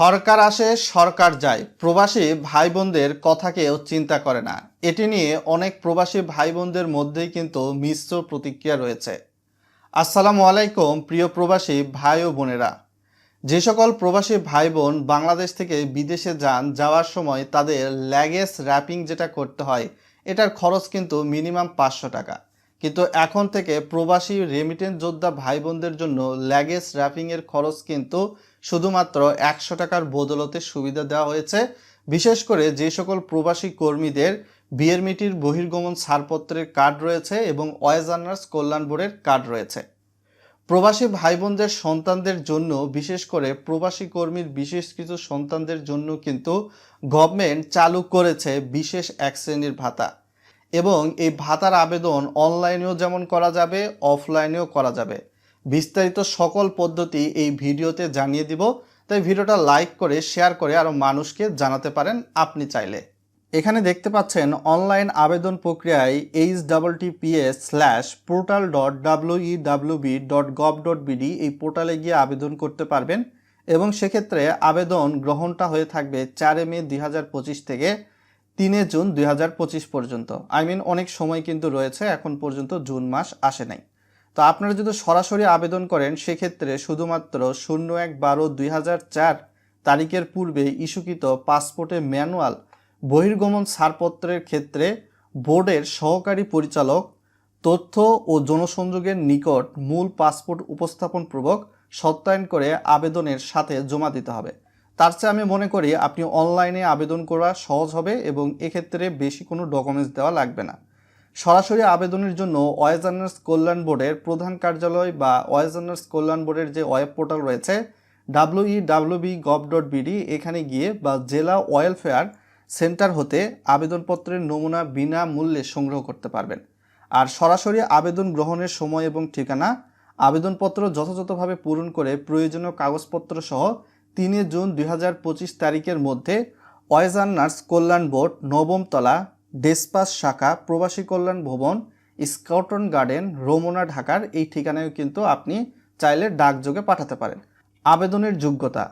সরকার আসে, সরকার যায়। প্রবাসী ভাই বোনদের কথা কেউ চিন্তা করে না। এটি নিয়ে অনেক প্রবাসী ভাই বোনদের মধ্যেই কিন্তু মিশ্র প্রতিক্রিয়া রয়েছে। আসসালামু আলাইকুম, প্রিয় প্রবাসী ভাই ও বোনেরা। যে সকল প্রবাসী ভাই বোন বাংলাদেশ থেকে বিদেশে যান, যাওয়ার সময় তাদের ল্যাগেজ র্যাপিং যেটা করতে হয়, এটার খরচ কিন্তু মিনিমাম পাঁচশো টাকা। কিন্তু এখন থেকে প্রবাসী রেমিটেন্স যোদ্ধা ভাই বোনদের জন্য ল্যাগেজ র্যাপিংয়ের খরচ কিন্তু শুধুমাত্র একশো টাকার বদলতে সুবিধা দেওয়া হয়েছে। বিশেষ করে যে সকল প্রবাসী কর্মীদের বিয়ের মিটির বহির্গমন ছাড়পত্রের কার্ড রয়েছে এবং ওয়েজার্নার্স কল্যাণ বোর্ডের কার্ড রয়েছে। প্রবাসী ভাই বোনদের সন্তানদের জন্য, বিশেষ করে প্রবাসী কর্মীর বিশেষ কিছু সন্তানদের জন্য কিন্তু গভর্নমেন্ট চালু করেছে বিশেষ এক শ্রেণির ভাতা। এবং এই ভাতার আবেদন অনলাইনেও যেমন করা যাবে, অফলাইনেও করা যাবে। বিস্তারিত সকল পদ্ধতি এই ভিডিওতে জানিয়ে দিব। তাই ভিডিওটা লাইক করে, শেয়ার করে আরও মানুষকে জানাতে পারেন আপনি চাইলে। এখানে দেখতে পাচ্ছেন অনলাইন আবেদন প্রক্রিয়ায় H double T PS slash portal dot W WB dot gov dot BD এই পোর্টালে গিয়ে আবেদন করতে পারবেন এবং সেক্ষেত্রে আবেদন গ্রহণটা হয়ে থাকবে চারে মে দুই হাজার পঁচিশ থেকে তিনে জুন দুই হাজার পঁচিশ পর্যন্ত। আই মিন অনেক সময় কিন্তু রয়েছে, এখন পর্যন্ত জুন মাস আসে নাই। তো আপনারা যদি সরাসরি আবেদন করেন, সেক্ষেত্রে শুধুমাত্র শূন্য এক বারো দুই তারিখের পূর্বে ইস্যুকৃত পাসপোর্টে ম্যানুয়াল বহির্গমন ছাড়পত্রের ক্ষেত্রে বোর্ডের সহকারী পরিচালক, তথ্য ও জনসংযোগের নিকট মূল পাসপোর্ট উপস্থাপনপূর্বক সত্যায়ন করে আবেদনের সাথে জমা দিতে হবে। তার চেয়ে আমি মনে করি আপনি অনলাইনে আবেদন করা সহজ হবে এবং এক্ষেত্রে বেশি কোনো ডকুমেন্টস দেওয়া লাগবে না। সরাসরি আবেদনের জন্য ওয়েজার্নার্স কল্যাণ বোর্ডের প্রধান কার্যালয় বা ওয়েজার্নার্স কল্যাণ বোর্ডের যে ওয়েব পোর্টাল রয়েছে W E WB gov dot BD এখানে গিয়ে বা জেলা ওয়েলফেয়ার সেন্টার হতে আবেদনপত্রের নমুনা বিনামূল্যে সংগ্রহ করতে পারবেন। আর সরাসরি আবেদন গ্রহণের সময় এবং ঠিকানা, আবেদনপত্র যথাযথভাবে পূরণ করে প্রয়োজনীয় কাগজপত্র সহ তিনে জুন দু হাজার পঁচিশ তারিখের মধ্যে ওয়েজান নার্স কল্যাণ বোর্ড নবম তলা ডেসপাস শাখা, প্রবাসী কল্যাণ ভবন স্কাউটন গার্ডেন, রোমনা ঢাকার এই ঠিকানায় কিন্তু আপনি চাইলে ডাকযোগে পাঠাতে পারেন। আবেদনের যোগ্যতা,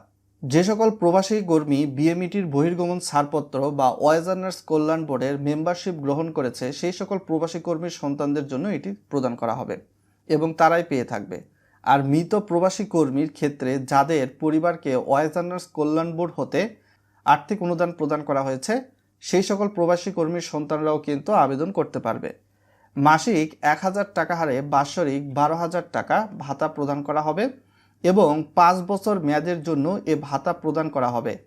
যে সকল প্রবাসী কর্মী বিএমইটির বহির্গমন ছাড়পত্র বা ওয়েজার্নার্স কল্যাণ বোর্ডের মেম্বারশিপ গ্রহণ করেছে, সেই সকল প্রবাসী কর্মীর সন্তানদের জন্য এটি প্রদান করা হবে এবং তারাই পেয়ে থাকবে। আর মৃত প্রবাসী কর্মীর ক্ষেত্রে যাদের পরিবারকে ওয়েজার্নার্স কল্যাণ বোর্ড হতে আর্থিক অনুদান প্রদান করা হয়েছে সেই সকল প্রবাসী কর্মীর সন্তানরাও কিন্তু আবেদন করতে পারবে। মাসিক এক হাজার টাকা হারে বাৎসরিক বারো হাজার টাকা ভাতা প্রদান করা হবে এবং পাঁচ বছর মেয়াদের জন্য এ ভাতা প্রদান করা হবে।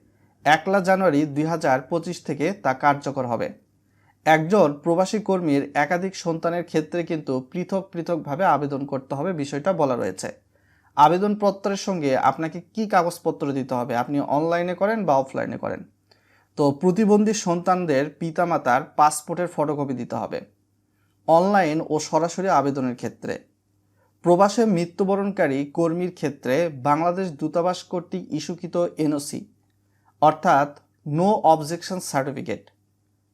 একলা জানুয়ারি দুই হাজার পঁচিশ থেকে তা কার্যকর হবে। একজন প্রবাসী কর্মীর একাধিক সন্তানের ক্ষেত্রে কিন্তু পৃথক পৃথকভাবে আবেদন করতে হবে বিষয়টা বলা রয়েছে। আবেদনপত্রের সঙ্গে আপনাকে কি কাগজপত্র দিতে হবে? আপনি অনলাইনে করেন বা অফলাইনে করেন? তো প্রতিবন্ধী সন্তানদের পিতামাতার পাসপোর্টের ফটোকপি দিতে হবে। অনলাইন ও সরাসরি আবেদনের ক্ষেত্রে। প্রবাসে মৃত্যুবরণকারী কর্মীর ক্ষেত্রে বাংলাদেশ দূতাবাস কর্তৃক ইস্যুকৃত এনওসি অর্থাৎ নো অবজেকশন সার্টিফিকেট।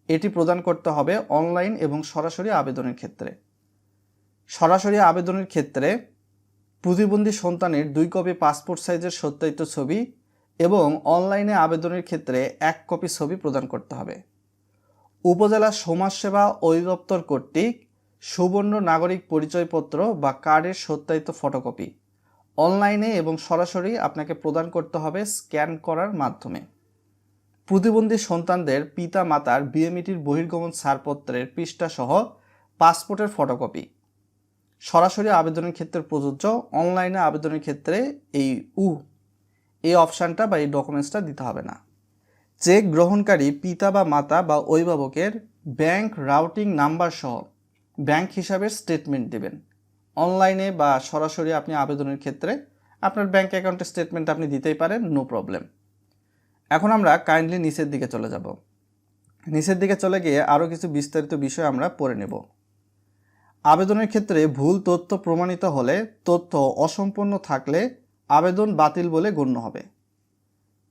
এটি প্রদান করতে হবে অনলাইন এবং সরাসরি আবেদনের ক্ষেত্রে। সরাসরি আবেদনের ক্ষেত্রে প্রতিবন্ধী সন্তানের দুই কপি পাসপোর্ট সাইজের সত্যায়িত ছবি এবং অনলাইনে আবেদনের ক্ষেত্রে এক কপি ছবি প্রদান করতে হবে। উপজেলা সমাজসেবা অধিদপ্তর কর্তৃক সুবর্ণ নাগরিক পরিচয়পত্র বা কার্ডের সত্যায়িত ফটোকপি অনলাইনে এবং সরাসরি আপনাকে প্রদান করতে হবে স্ক্যান করার মাধ্যমে। প্রতিবন্ধী সন্তানদের পিতা মাতার বিএমইটির বহির্গমন ছাড়পত্রের পৃষ্ঠাসহ পাসপোর্টের ফটোকপি। সরাসরি আবেদনের ক্ষেত্রে প্রযোজ্য, অনলাইনে আবেদনের ক্ষেত্রে এই উ এই অপশানটা বা এই ডকুমেন্টসটা দিতে হবে না। চেক গ্রহণকারী পিতা বা মাতা বা অভিভাবকের ব্যাংক রাউটিং নাম্বার সহ ব্যাংক হিসাবের স্টেটমেন্ট দেবেন। অনলাইনে বা সরাসরি আপনি আবেদনের ক্ষেত্রে আপনার ব্যাংক অ্যাকাউন্টের স্টেটমেন্ট আপনি দিতেই পারেন, নো প্রবলেম। এখন আমরা কাইন্ডলি নিচের দিকে চলে যাব। নিচের দিকে চলে গিয়ে আরও কিছু বিস্তারিত বিষয় আমরা পড়ে নেব। আবেদনের ক্ষেত্রে ভুল তথ্য প্রমাণিত হলে তথ্য অসম্পূর্ণ থাকলে আবেদন বাতিল বলে গণ্য হবে।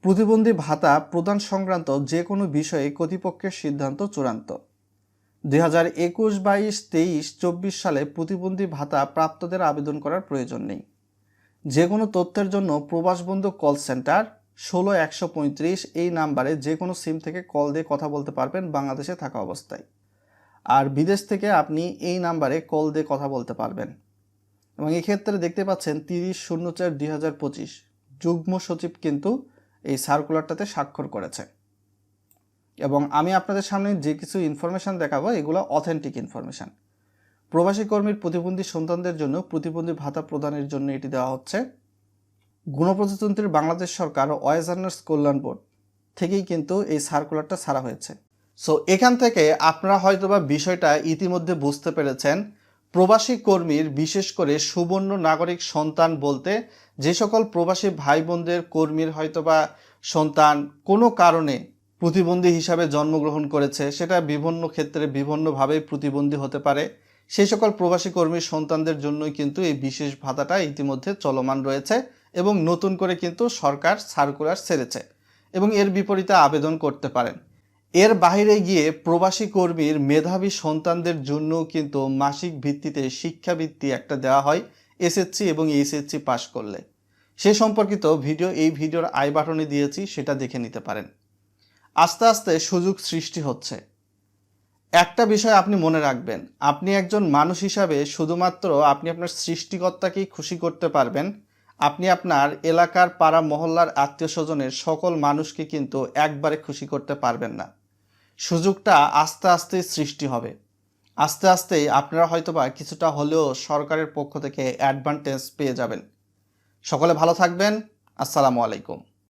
প্রতিবন্ধী ভাতা প্রদান সংক্রান্ত যে কোনো বিষয়ে কর্তৃপক্ষের সিদ্ধান্ত চূড়ান্ত। দুই হাজার একুশ বাইশ তেইশ চব্বিশ সালে প্রতিবন্ধী ভাতা প্রাপ্তদের আবেদন করার প্রয়োজন নেই। যে কোনো তথ্যের জন্য প্রবাসবন্ধু কল সেন্টার ষোলো একশো পঁয়ত্রিশ এই নাম্বারে যে কোনো সিম থেকে কল দিয়ে কথা বলতে পারবেন বাংলাদেশে থাকা অবস্থায়। আর বিদেশ থেকে আপনি এই নাম্বারে কল দিয়ে কথা বলতে পারবেন। এবং এক্ষেত্রে দেখতে পাচ্ছেন তিরিশ শূন্য চার দুই হাজার পঁচিশ যুগ্ম সচিব কিন্তু এই সার্কুলারটাতে স্বাক্ষর করেছে। এবং আমি আপনাদের সামনে যে কিছু ইনফরমেশান দেখাবো, এগুলো অথেন্টিক ইনফরমেশান প্রবাসী কর্মীর প্রতিবন্ধী সন্তানদের জন্য প্রতিবন্ধী ভাতা প্রদানের জন্য এটি দেওয়া হচ্ছে। গণপ্রজাতন্ত্রীর বাংলাদেশ সরকার ওয়েজার্নার্স কল্যাণ বোর্ড থেকেই কিন্তু এই সার্কুলারটা ছাড়া হয়েছে। সো এখান থেকে আপনারা হয়তোবা বিষয়টা ইতিমধ্যে বুঝতে পেরেছেন প্রবাসী কর্মীর, বিশেষ করে সুবর্ণ নাগরিক সন্তান বলতে যে সকল প্রবাসী ভাই বোনদের কর্মীর হয়তোবা সন্তান কোনো কারণে প্রতিবন্ধী হিসাবে জন্মগ্রহণ করেছে, সেটা বিভিন্ন ক্ষেত্রে বিভিন্নভাবে প্রতিবন্ধী হতে পারে। সেই সকল প্রবাসী কর্মীর সন্তানদের জন্যই কিন্তু এই বিশেষ ভাতাটা ইতিমধ্যে চলমান রয়েছে এবং নতুন করে কিন্তু সরকার সার্কুলার ছেড়েছে এবং এর বিপরীতে আবেদন করতে পারেন। এর বাইরে গিয়ে প্রবাসী কর্মীর মেধাবী সন্তানদের জন্য কিন্তু মাসিক ভিত্তিতে শিক্ষাবৃত্তি একটা দেওয়া হয়, এসএসসি এবং এইচএসসি পাশ করলে। সে সম্পর্কিত ভিডিও, এই ভিডিওর আই বাটনে দিয়েছি, সেটা দেখে নিতে পারেন। আস্তে আস্তে সুযোগ সৃষ্টি হচ্ছে। একটা বিষয় আপনি মনে রাখবেন, আপনি একজন মানুষ হিসাবে শুধুমাত্র আপনি আপনার সৃষ্টিকর্তাকেই খুশি করতে পারবেন, আপনি আপনার এলাকার পাড়া মহল্লার আত্মীয় স্বজনের সকল মানুষকে কিন্তু একবারে খুশি করতে পারবেন না। সুযোগটা আস্তে আস্তে সৃষ্টি হবে। আস্তে আস্তে আপনারা হয়তোবা কিছুটা হলেও সরকারের পক্ষ থেকে অ্যাডভান্টেজ পেয়ে যাবেন। সকলে ভালো থাকবেন। আসসালামু আলাইকুম।